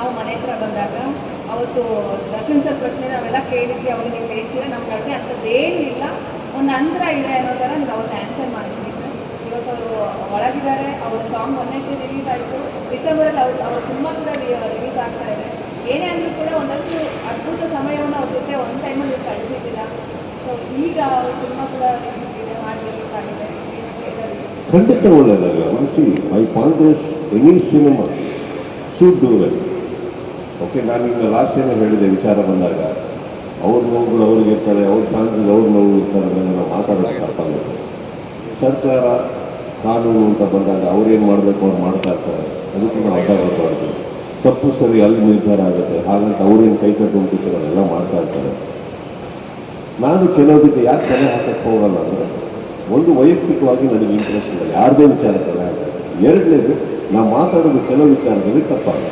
ನಾವು ಮನೆ ಹತ್ರ ಬಂದಾಗ ಅವತ್ತು ದರ್ಶನ್ ಸರ್ ಪ್ರಶ್ನೆ ನಾವೆಲ್ಲ ಕೇಳಿದ್ವಿ, ಅವ್ರಿಗೆ ನೀವು ನಮ್ಮ ಕಡೆ ಅಂಥದ್ದೇನೂ ಇಲ್ಲ ಒಂದು ಅಂತರ ಇದೆ ಅನ್ನೋ ಥರ ನೀವು ಅವತ್ತು ಆನ್ಸರ್ ಮಾಡಿದ್ವಿ ಸರ್. ಇವತ್ತು ಅವರು ಒಳಗಿದ್ದಾರೆ, ಅವರ ಸಾಂಗ್ ಮೊನ್ನೆಷ್ಟೇ ರಿಲೀಸ್ ಆಯಿತು. ಡಿಸೆಂಬರಲ್ಲಿ ಅವ್ರು ಅವ್ರು ತುಂಬ ಕೂಡ ರಿಲೀಸ್ ಆಗ್ತಾ ಇದೆ. ಏನೇ ಅಂದರೂ ಕೂಡ ಒಂದಷ್ಟು ಅದ್ಭುತ ಸಮಯವನ್ನು ಅವ್ರ ಜೊತೆ ಒಂದು ಟೈಮಲ್ಲಿ ಕಳೆದಿದ್ದಿಲ್ಲ. ಸೊ ಈಗ ಅವ್ರ ಸಿನಿಮಾ ಕೂಡ ರಿಲೀಸ್ ಇದೆ, ಮಾಡಿ ರಿಲೀಸ್ ಆಗಿದೆ. ಖಂಡಿತ ಒಳ್ಳೆಯದಾಗ ಮನಸ್ಸಿ my fond any cinema should do well okay ನಾನು ಈಗ ಲಾಸ್ಟ್ ಏನೋ ಹೇಳಿದೆ, ವಿಚಾರ ಬಂದಾಗ. ಅವ್ರ ನೋವುಗಳು ಅವ್ರಿಗೆ ಇರ್ತಾರೆ ಅವ್ರ ಫ್ಯಾನ್ಸ್ಗೆ ಅವ್ರ ನೋವು ಇರ್ತಾರೆ ನಾವು ಅರ್ಥ ಆಗುತ್ತೆ. ಸರ್ಕಾರ ಕಾನೂನು ಅಂತ ಬಂದಾಗ ಅವ್ರೇನು ಮಾಡಬೇಕು, ಅವ್ರು ಮಾಡ್ತಾ ಇರ್ತಾರೆ. ಅದಕ್ಕೆ ನಾವು ಬರಬಾರ್ದು ತಪ್ಪು ಸರಿ ಅಲ್ಲಿ ನಿರ್ಧಾರ ಆಗುತ್ತೆ. ಹಾಗಂತ ಅವ್ರೇನು ಕೈ ಕಟ್ಕೊಂಡು ಎಲ್ಲ ಮಾಡ್ತಾ ಇರ್ತಾರೆ. ನಾನು ಕೆಲವೊಂದಿಗೆ ಯಾಕೆ ತಲೆ ಹಾಕಕ್ಕೆ ಹೋಗಲ್ಲ ಅಂದರೆ, ಒಂದು ವೈಯಕ್ತಿಕವಾಗಿ ನನಗೆ ಇಂಟ್ರೆಸ್ಟ್ ಇಲ್ಲ. ಯಾರದೇ ವಿಚಾರ ತಲೆ ಹಾಕಕ್ಕೆ. ಎರಡನೇದು ನಾವು ಮಾತಾಡೋದು ಕೆಲವು ವಿಚಾರದಲ್ಲಿ ತಪ್ಪಾಗ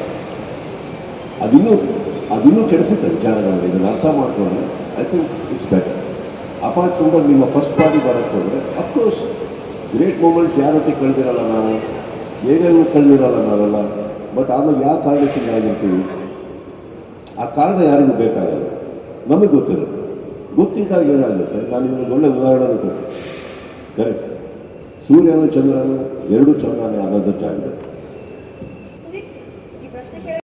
ಅದಿನ್ನೂ ಅದಿನ್ನೂ ಕೆಡಿಸುತ್ತೆ ವಿಚಾರಗಳನ್ನ ಇದನ್ನು ಅರ್ಥ ಮಾಡ್ಕೊಂಡ್ರೆ I think it's better apart from ನಿಮ್ಮ ಫಸ್ಟ್ ಪಾರ್ಟಿ ಬರೋಕ್ಕೆ ಹೋದರೆ ಅಫ್ಕೋರ್ಸ್ ಗ್ರೇಟ್ ಮೂಮೆಂಟ್ಸ್ ಯಾರೊಟ್ಟಿಗೆ ಕಳೆದಿರಲ್ಲ ನಾವು? ಏನೇನು ಕಳೆದಿರಲ್ಲ ನಾವೆಲ್ಲ? ಬಟ್ ಆಮೇಲೆ ಯಾವ ಕಾರಣಕ್ಕೆ ಆಗಿರ್ತೀವಿ? ಆ ಕಾರಣ ಯಾರಿಗೂ ಬೇಕಾಗಲ್ಲ. ನಮಗೆ ಗೊತ್ತಿರುತ್ತೆ. ಗೊತ್ತಿದ್ದಾಗ ಏನಾಗುತ್ತೆ? ನಾನು ನಿಮಗೆ ಒಳ್ಳೆ ಉದಾಹರಣೆ ಕೊಟ್ಟೆ ಕರೆಕ್ಟ್ ಸೂರ್ಯನು ಚಂದ್ರನು ಎರಡೂ ಚಂದ್ರನೇ ಆದದ್ದು ಜಾಗದಲ್ಲಿ